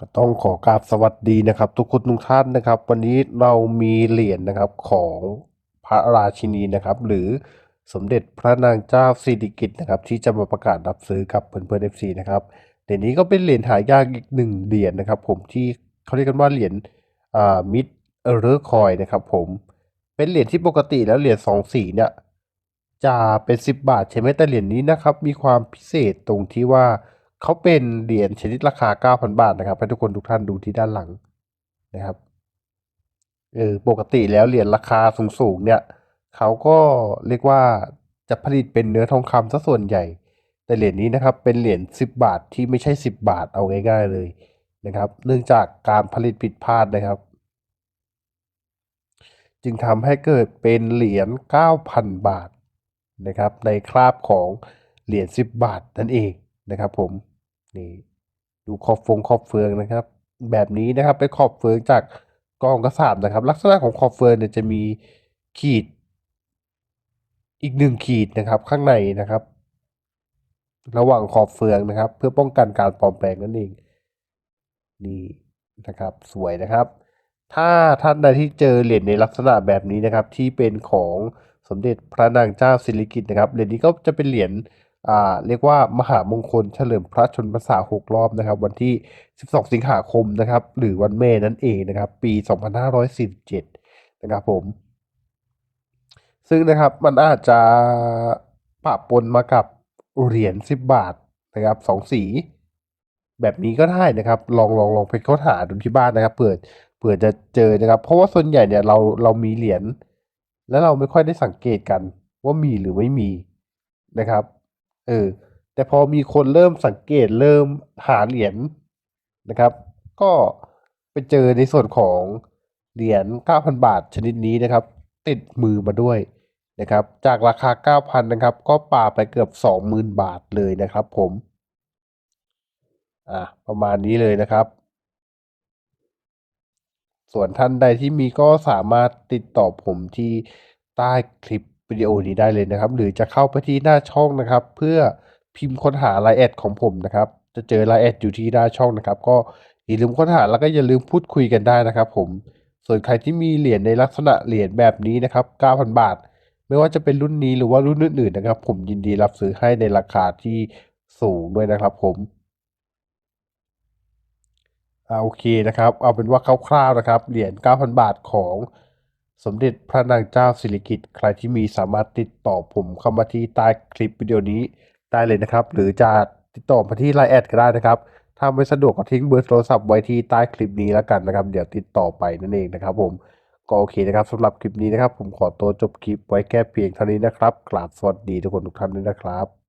ก็ต้องขอกราบสวัสดีนะครับ ทุกคนทุกท่านนะครับ วันนี้เรามีเหรียญนะครับของพระราชินีนะครับ หรือสมเด็จพระนางเจ้าสิริกิติ์นะครับ ที่จะมาประกาศรับซื้อกับเพื่อนเพื่อนเอฟซีนะครับเหรียญนี้ก็เป็นเหรียญหายากอีกหนึ่งเหรียญนะครับ ผมที่เขาเรียกกันว่าเหรียญอ่ามิดเออร์คอยนะครับ ผมเป็นเหรียญที่ปกติแล้วเหรียญสองสีเนี่ยจะเป็นสิบบาทใช่ไหมแต่เหรียญนี้นะครับ มีความพิเศษตรงที่ว่า เขาเป็นเหรียญชนิดราคา 9,000 บาทนะครับ ให้ทุกคนทุกท่านดูที่ด้านหลังนะครับเออปกติแล้วเหรียญราคาสูงๆเนี่ยเขาก็เรียกว่าจะผลิตเป็นเนื้อทองคำซะส่วนใหญ่ แต่เหรียญนี้นะครับเป็นเหรียญ10 บาทที่ไม่ใช่ 10 บาทเอาง่ายๆเลยนะครับ เนื่องจากการผลิตผิดพลาดนะครับ จึงทำให้เกิดเป็นเหรียญ9,000 บาทนะครับ ในคราบของเหรียญ10 บาทนั่นเองนะครับผม นี่ดูขอบฟงขอบเฟืองนะครับ แบบนี้นะครับเป็นขอบเฟืองจากกองกระสาบนะครับ ลักษณะของขอบเฟืองเนี่ยจะมีขีด อีกหนึ่งขีดนะครับ ข้างในนะครับ ระหว่างขอบเฟืองนะครับ เพื่อป้องกันการปลอมแปลงนั่นเองนี่นะครับสวยนะครับ ถ้าท่านใดที่เจอเหรียญในลักษณะแบบนี้นะครับ ที่เป็นของสมเด็จพระนางเจ้าสิริกิติ์นะครับเหรียญนี้ก็จะเป็นเหรียญ เรียกว่ามหามงคลเฉลิมพระชนมพรรษาหกรอบนะครับ วันที่ 12 สิงหาคมนะครับ หรือวันแม่นั่นเองนะครับ ปี 2547 นะครับผม ซึ่งนะครับมันอาจจะปะปนมากับเหรียญ 10 บาทนะครับสองสี แบบนี้ก็ได้นะครับ ลองลองลองไปค้นหาดูที่บ้านนะครับเผื่อเผื่อจะเจอนะครับ เพราะว่าส่วนใหญ่เนี่ยเราเรามีเหรียญแล้วเราไม่ค่อยได้สังเกตกันว่ามีหรือไม่มีนะครับ เออ แต่พอมีคนเริ่มสังเกตเริ่มหาเหรียญนะครับ ก็ไปเจอในส่วนของเหรียญ 9,000 บาทชนิดนี้นะครับ ติดมือมาด้วยนะครับ จากราคา 9,000 นะครับ ก็ป่าไปเกือบ 20,000 บาทเลยนะครับผม อะประมาณนี้เลยนะครับ ส่วนท่านใดที่มีก็สามารถติดต่อผมที่ใต้คลิป วิดีโอนี้ได้เลยนะครับ หรือจะเข้าไปที่หน้าช่องนะครับ เพื่อพิมพ์ค้นหาไลน์แอดของผมนะครับ จะเจอไลน์แอดอยู่ที่หน้าช่องนะครับ ก็อย่าลืมค้นหาแล้วก็อย่าลืมพูดคุยกันได้นะครับ ผม ส่วนใครที่มีเหรียญในลักษณะเหรียญแบบนี้นะครับ 9,000 บาท ไม่ว่าจะเป็นรุ่นนี้หรือว่ารุ่นอื่นๆนะครับ ผมยินดีรับซื้อให้ในราคาที่สูงด้วยนะครับ ผมอ่าโอเคนะครับ เอาเป็นว่าคร่าวๆนะครับ เหรียญ 9,000 บาทของ สมเด็จพระนางเจ้าสิริกิติ์ใครที่มีสามารถติดต่อผมเข้ามาที่ใต้คลิปวิดีโอนี้ได้เลยนะครับ หรือจะติดต่อมาที่ไลน์แอดก็ได้นะครับ ถ้าไม่สะดวกก็ทิ้งเบอร์โทรศัพท์ไว้ที่ใต้คลิปนี้แล้วกันนะครับ เดี๋ยวติดต่อไปนั่นเองนะครับ ผมก็โอเคนะครับสำหรับคลิปนี้นะครับ ผมขอตัวจบคลิปไว้แค่เพียงเท่านี้นะครับกราบสวัสดีทุกคนทุกท่านด้วยนะครับ